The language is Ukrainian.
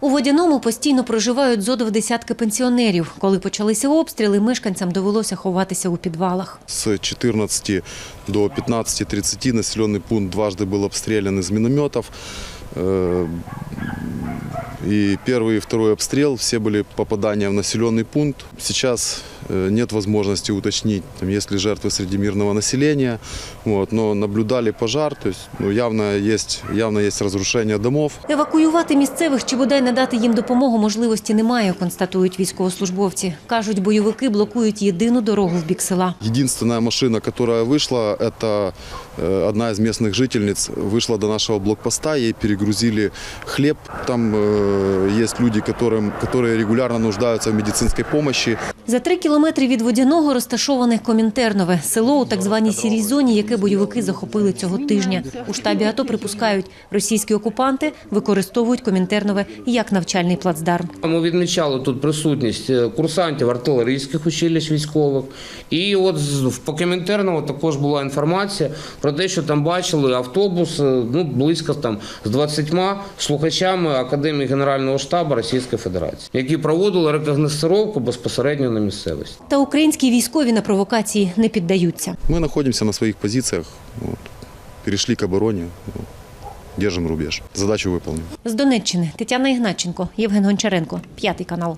У водяному постійно проживають зо в десятки пенсіонерів. Коли почалися обстріли, мешканцям довелося ховатися у підвалах. С 14 до 15.30 населенный пункт дважды был обстрелян из минометов. Э, И первый и второй обстрел, все были попадания в населенный пункт. Сейчас э, нет возможности уточнить, там, есть ли жертвы среди мирного населения. Вот, но наблюдали пожар, то есть ну, явно, есть, явно есть разрушение домов. Евакуювати місцевих чи бодай надати їм допомогу можливості немає, констатують військовослужбовці. Кажуть, бойовики блокують єдину дорогу в бік села. Единственная машина, которая вышла, это э, одна из местных жительниц, вышла до нашего блокпоста, ей перегрузили хлеб. Там э, есть люди, которым, которые регулярно нуждаются в медицинской помощи. За три кілометри від водяного розташоване Комінтернове село у так званій сірій зоні, яке бойовики захопили цього тижня. У штабі АТО припускають, російські окупанти використовують Комінтернове як навчальний плацдарм. Ми відмічали тут присутність е, курсантів артилерійських училищ військових. І от в по Комінтерному також була інформація про те, що там бачили автобус е, ну, близько там, з 20 слухачами Академії Генерального штабу Російської Федерації, які проводили рекогностировку безпосередньо на місцевості. Та українські військові на провокації не піддаються. Ми знаходимося на своїх позиціях. Перейшли перешли к обороні, держимо держим рубеж. Задачу виконуємо. З Донеччини Тетяна Ігнатченко, Євген Гончаренко, п'ятий канал.